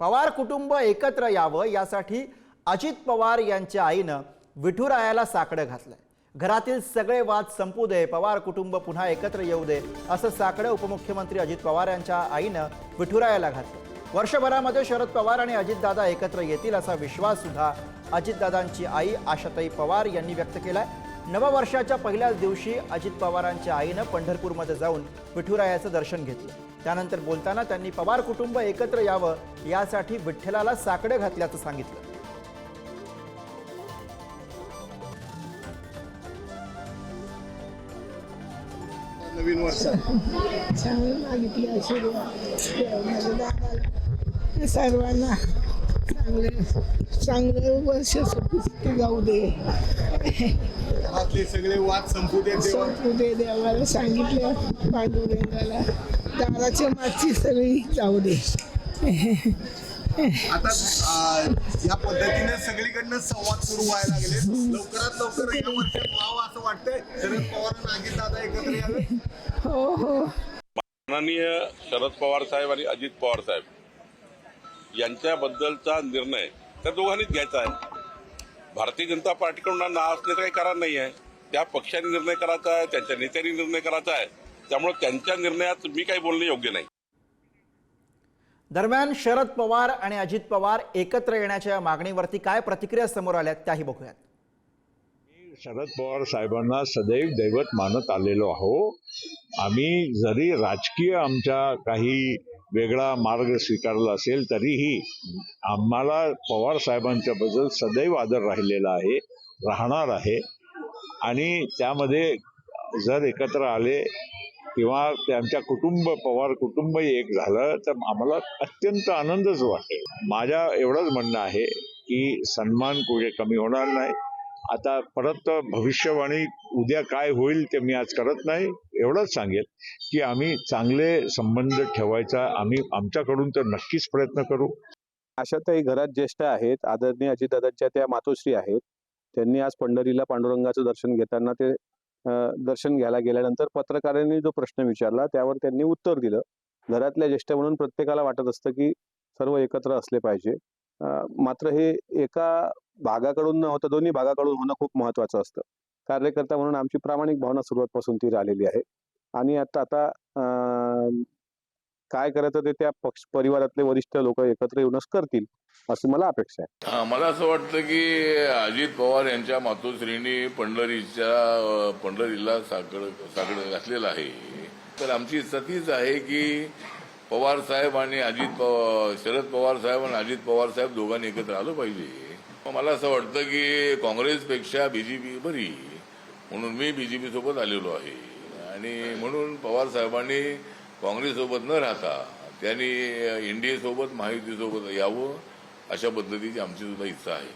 पवार कुटुंब एकत्र यावं यासाठी अजित पवार यांच्या आईनं विठुरायाला साकडं घातलंय. घरातील सगळे वाद संपू दे पवार कुटुंब पुन्हा एकत्र येऊ दे असं साकडं उपमुख्यमंत्री अजित पवार यांच्या आईनं विठुरायाला घातलं वर्षभरामध्ये शरद पवार आणि अजितदादा एकत्र येतील असा विश्वास सुद्धा अजितदादांची आई आशाताई पवार यांनी व्यक्त केलाय. नववर्षाच्या पहिल्याच दिवशी अजित पवारांच्या आईनं पंढरपूरमध्ये जाऊन विठुरायाचं दर्शन घेतलं. त्यानंतर बोलताना त्यांनी पवार कुटुंब एकत्र यावं यासाठी विठ्ठलाला साकडं घातल्याचं सांगितलं. नवीन वर्षात सर्वांना चांगले चांगलं वर्ष सुखी जाऊ दे. घरातले सगळे वाद संपू दे देवा. संपू दे देवाला सांगितलं पांडुरंगाला. दाराच्या मागची सगळी जाऊ दे. आता या पद्धतीने सगळीकडनं संवाद सुरू व्हायला लागले. लवकरात लवकर या वर्षात व्हावं असं वाटतंय. शरद पवार आणि अजित दादा एकत्र यावे. हो हो. माननीय शरद पवार साहेब आणि अजित पवार साहेब. यांच्याबद्दलचा निर्णय त्या दोघांनीच घ्यायचा आहे. भारतीय जनता पार्टीकडून ना असण्याचं काही कारण नाही आहे त्या पक्षाने निर्णय करायचा आहे त्यांच्या नेत्यांनी निर्णय करायचा आहे. त्यामुळे त्यांच्या निर्णयात मी काही बोलणे योग्य नाही. दरम्यान शरद पवार आणि अजित पवार एकत्र येण्याच्या मागणीवरती काय प्रतिक्रिया समोर आल्यात त्याही बघूयात. शरद पवार साहेबांना सदैव दैवत मानत आलेलो आहो. आम्ही जरी राजकीय आमच्या काही वेगळा मार्ग स्वीकारला असेल तरीही आम्हाला पवार साहेबांच्या बद्दल सदैव आदर राहिलेला आहे राहणार आहे. आणि त्यामध्ये जर एकत्र आले किंवा त्यांच्या कुटुंब पवार कुटुंब एक झालं तर आम्हाला अत्यंत आनंदच वाटेल. माझ्या एवढंच म्हणणं आहे की सन्मान कुठे कमी होणार नाही. आता परत भविष्यवाणी उद्या काय होईल ते मी आज करत नाही. एवढंच सांगेल की आम्ही चांगले संबंध ठेवायचा आम्ही आमच्याकडून तर नक्कीच प्रयत्न करू. आशाताई घरात ज्येष्ठ आहेत आदरणीय अजितदादांच्या त्या मातोश्री आहेत. त्यांनी आज पंढरीला पांडुरंगाचं दर्शन घेताना ते अं, दर्शन घ्यायला गेल्यानंतर पत्रकारांनी जो प्रश्न विचारला त्यावर त्यांनी उत्तर दिलं. घरातल्या ज्येष्ठ म्हणून प्रत्येकाला वाटत असतं की सर्व एकत्र असले पाहिजे. मात्र हे एका भागाकडून न होता दोन्ही भागाकडून होणं खूप महत्वाचं असतं. कार्यकर्ता म्हणून आमची प्रामाणिक भावना सुरुवातपासून ती राहिलेली आहे. आणि आता आता काय करायचं ते त्या पक्ष परिवारातले वरिष्ठ लोक एकत्र येऊनच करतील अशी मला अपेक्षा आहे. मला असं वाटतं की अजित पवार यांच्या मातोश्रीनी पंढरीच्या पंढरीला साकड साकड घातलेलं आहे. तर आमची इच्छा तीच आहे की पवार साहेब आणि अजित पवार शरद पवार साहेब आणि अजित पवार साहेब दोघांनी एकत्र आलं पाहिजे. मला असं वाटतं की काँग्रेसपेक्षा बीजेपी बरी. म्हणून मी बीजेपी सोबत आलेलो आहे. आणि म्हणून पवार साहेबांनी काँग्रेससोबत न राहता त्यांनी एनडीएसोबत महायुतीसोबत यावं अशा पद्धतीची आमची सुद्धा इच्छा आहे.